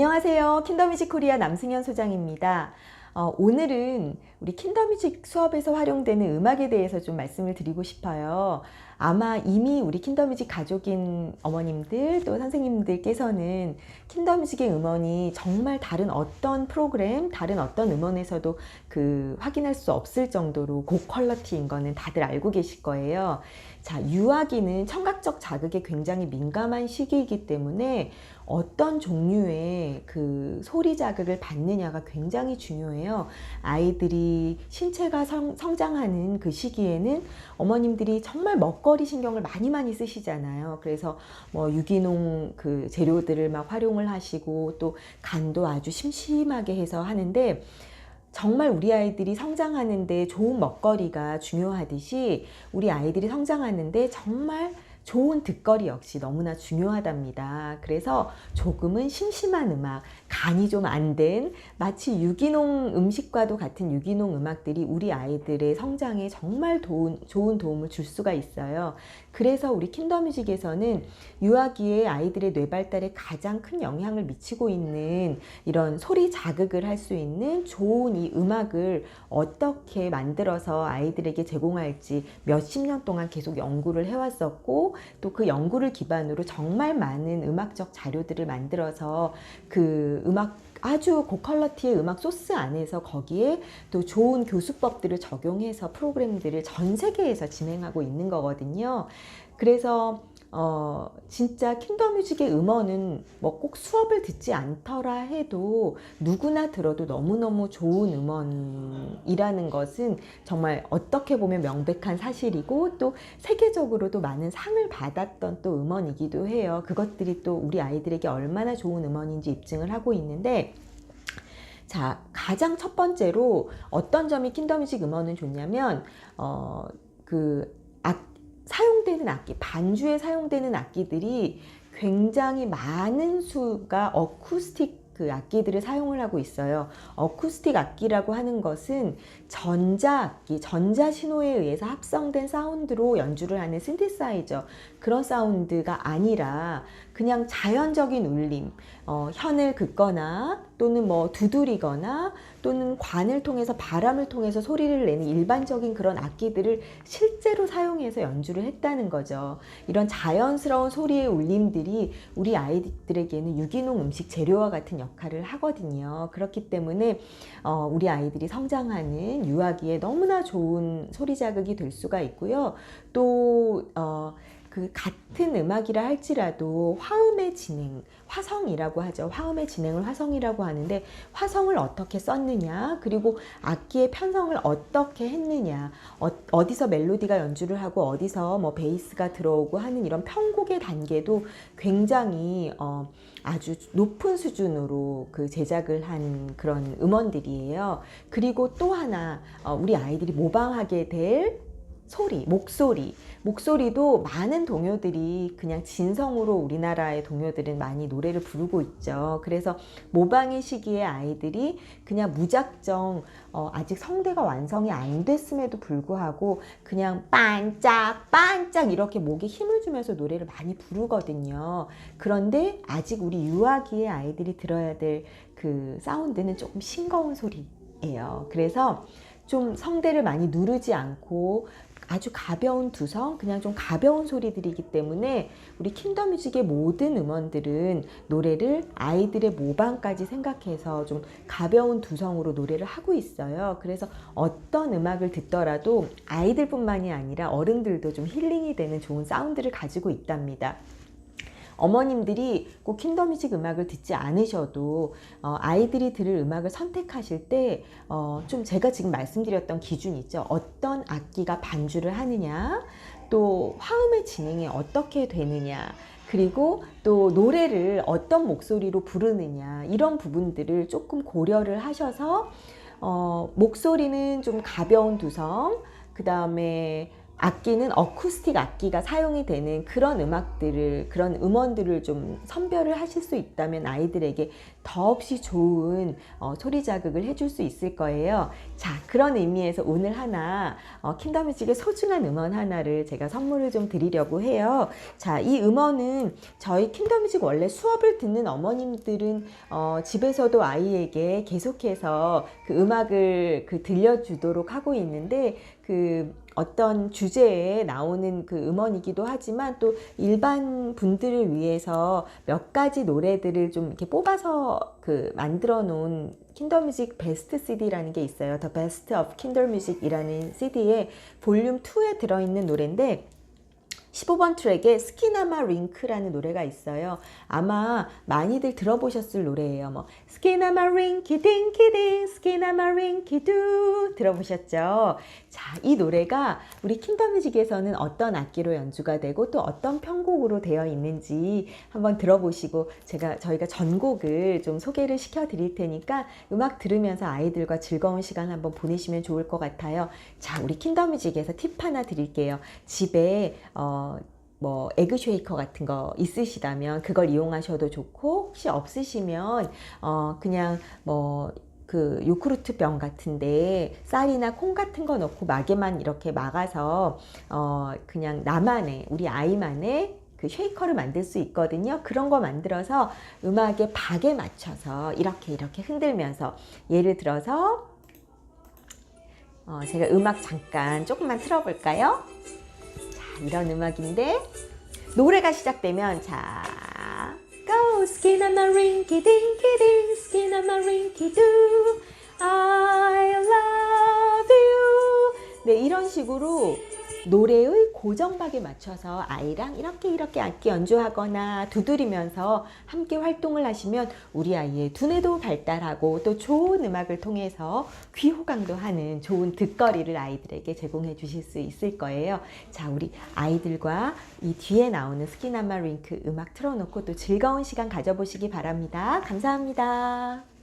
안녕하세요. 킨더뮤직 코리아 남승현 소장입니다. 어, 오늘은 우리 킨더뮤직 수업에서 활용되는 음악에 대해서 좀 말씀을 드리고 싶어요. 아마 이미 우리 킨더뮤직 가족인 어머님들 또 선생님들께서는 킨더뮤직의 음원이 정말 다른 어떤 프로그램, 다른 어떤 음원에서도 그 확인할 수 없을 정도로 고퀄러티인 거는 다들 알고 계실 거예요. 자, 유아기는 청각적 자극에 굉장히 민감한 시기이기 때문에 어떤 종류의 그 소리 자극을 받느냐가 굉장히 중요해요. 아이들이 신체가 성, 성장하는 그 시기에는 어머님들이 정말 먹 거리 신경을 많이 많이 쓰시잖아요. 그래서 뭐 유기농 그 재료들을 막 활용을 하시고 또 간도 아주 심심하게 해서 하는데 정말 우리 아이들이 성장하는데 좋은 먹거리가 중요하듯이 우리 아이들이 성장하는데 정말 좋은 듣거리 역시 너무나 중요하답니다. 그래서 조금은 심심한 음악, 간이 좀 안 된 마치 유기농 음식과도 같은 유기농 음악들이 우리 아이들의 성장에 정말 도운, 좋은 도움을 줄 수가 있어요. 그래서 우리 킨더뮤직에서는 유아기의 아이들의 뇌 발달에 가장 큰 영향을 미치고 있는 이런 소리 자극을 할 수 있는 좋은 이 음악을 어떻게 만들어서 아이들에게 제공할지 몇십 년 동안 계속 연구를 해왔었고 또 그 연구를 기반으로 정말 많은 음악적 자료들을 만들어서 그 음악 아주 고퀄러티의 음악 소스 안에서 거기에 또 좋은 교수법들을 적용해서 프로그램들을 전 세계에서 진행하고 있는 거거든요. 그래서 어, 진짜 킹덤뮤직의 음원은 뭐 꼭 수업을 듣지 않더라 해도 누구나 들어도 너무너무 좋은 음원이라는 것은 정말 어떻게 보면 명백한 사실이고 또 세계적으로도 많은 상을 받았던 또 음원이기도 해요. 그것들이 또 우리 아이들에게 얼마나 좋은 음원인지 입증을 하고 있는데 자, 가장 첫 번째로 어떤 점이 킨더 뮤직 음원은 좋냐면, 어, 그, 악, 사용되는 악기, 반주에 사용되는 악기들이 굉장히 많은 수가 어쿠스틱 그 악기들을 사용을 하고 있어요. 어쿠스틱 악기라고 하는 것은 전자악기, 전자 신호에 의해서 합성된 사운드로 연주를 하는 신디사이저 그런 사운드가 아니라 그냥 자연적인 울림, 어, 현을 긋거나 또는 뭐 두드리거나 또는 관을 통해서 바람을 통해서 소리를 내는 일반적인 그런 악기들을 실제로 사용해서 연주를 했다는 거죠. 이런 자연스러운 소리의 울림들이 우리 아이들에게는 유기농 음식 재료와 같은 역할을 하거든요. 그렇기 때문에 어, 우리 아이들이 성장하는 유아기에 너무나 좋은 소리 자극이 될 수가 있고요. 또 어, 그 같은 음악이라 할지라도 화음의 진행, 화성이라고 하죠. 화음의 진행을 화성이라고 하는데 화성을 어떻게 썼느냐, 그리고 악기의 편성을 어떻게 했느냐, 어, 디서 멜로디가 연주를 하고 어디서 뭐 베이스가 들어오고 하는 이런 편곡의 단계도 굉장히 어, 아주 높은 수준으로 그 제작을 한 그런 음원들이에요. 그리고 또 하나 어, 우리 아이들이 모방하게 될 소리, 목소리. 목소리도 많은 동요들이 그냥 진성으로 우리나라의 동요들은 많이 노래를 부르고 있죠. 그래서 모방의 시기에 아이들이 그냥 무작정 어, 아직 성대가 완성이 안 됐음에도 불구하고 그냥 반짝 반짝 이렇게 목에 힘을 주면서 노래를 많이 부르거든요. 그런데 아직 우리 유아기의 아이들이 들어야 될 그 사운드는 조금 싱거운 소리예요. 그래서 좀 성대를 많이 누르지 않고 아주 가벼운 두성, 그냥 좀 가벼운 소리들이기 때문에 우리 킨더뮤직의 모든 음원들은 노래를 아이들의 모방까지 생각해서 좀 가벼운 두성으로 노래를 하고 있어요. 그래서 어떤 음악을 듣더라도 아이들뿐만이 아니라 어른들도 좀 힐링이 되는 좋은 사운드를 가지고 있답니다. 어머님들이 꼭 킨더뮤직 음악을 듣지 않으셔도 어, 아이들이 들을 음악을 선택하실 때좀 어, 제가 지금 말씀드렸던 기준 있죠. 어떤 악기가 반주를 하느냐, 또 화음의 진행이 어떻게 되느냐, 그리고 또 노래를 어떤 목소리로 부르느냐 이런 부분들을 조금 고려를 하셔서 어, 목소리는 좀 가벼운 두성, 그 다음에 악기는 어쿠스틱 악기가 사용이 되는 그런 음악들을 그런 음원들을 좀 선별을 하실 수 있다면 아이들에게 더없이 좋은 어, 소리 자극을 해줄 수 있을 거예요. 자, 그런 의미에서 오늘 하나 어, 킨더뮤직의 소중한 음원 하나를 제가 선물을 좀 드리려고 해요. 자, 이 음원은 저희 킨더뮤직 원래 수업을 듣는 어머님들은 어, 집에서도 아이에게 계속해서 그 음악을 그 들려주도록 하고 있는데 그 어떤 주제에 나오는 그 음원이기도 하지만 또 일반 분들을 위해서 몇 가지 노래들을 좀 이렇게 뽑아서 그 만들어 놓은 킨더 뮤직 베스트 CD라는 게 있어요. The Best of Kinder Music이라는 CD에 볼륨 2에 들어 있는 노래인데 15번 트랙에 스키나마 링크라는 노래가 있어요. 아마 많이들 들어보셨을 노래예요. 뭐 스키나마 링키 딩키딩 스키나마 링키 두 들어보셨죠? 자, 이 노래가 우리 킹덤뮤직에서는 어떤 악기로 연주가 되고 또 어떤 편곡으로 되어 있는지 한번 들어보시고 제가 저희가 전곡을 좀 소개를 시켜 드릴 테니까 음악 들으면서 아이들과 즐거운 시간 한번 보내시면 좋을 것 같아요. 자, 우리 킹덤뮤직에서 팁 하나 드릴게요. 집에 어, 뭐 에그 쉐이커 같은 거 있으시다면 그걸 이용하셔도 좋고 혹시 없으시면 어 그냥 뭐 그 요크루트 병 같은데 쌀이나 콩 같은 거 넣고 막에만 이렇게 막아서 어 그냥 나만의 우리 아이만의 그 쉐이커를 만들 수 있거든요. 그런 거 만들어서 음악의 박에 맞춰서 이렇게 이렇게 흔들면서 예를 들어서 어 제가 음악 잠깐 조금만 틀어볼까요? 자, 이런 음악인데 노래가 시작되면 자 Go skin on my rinky dinky ding skin on my rinky do I love you 네 이런 식으로 노래의 고정박에 맞춰서 아이랑 이렇게 이렇게 악기 연주하거나 두드리면서 함께 활동을 하시면 우리 아이의 두뇌도 발달하고 또 좋은 음악을 통해서 귀 호강도 하는 좋은 듣거리를 아이들에게 제공해 주실 수 있을 거예요. 자, 우리 아이들과 이 뒤에 나오는 스키나마 링크 음악 틀어놓고 또 즐거운 시간 가져보시기 바랍니다. 감사합니다.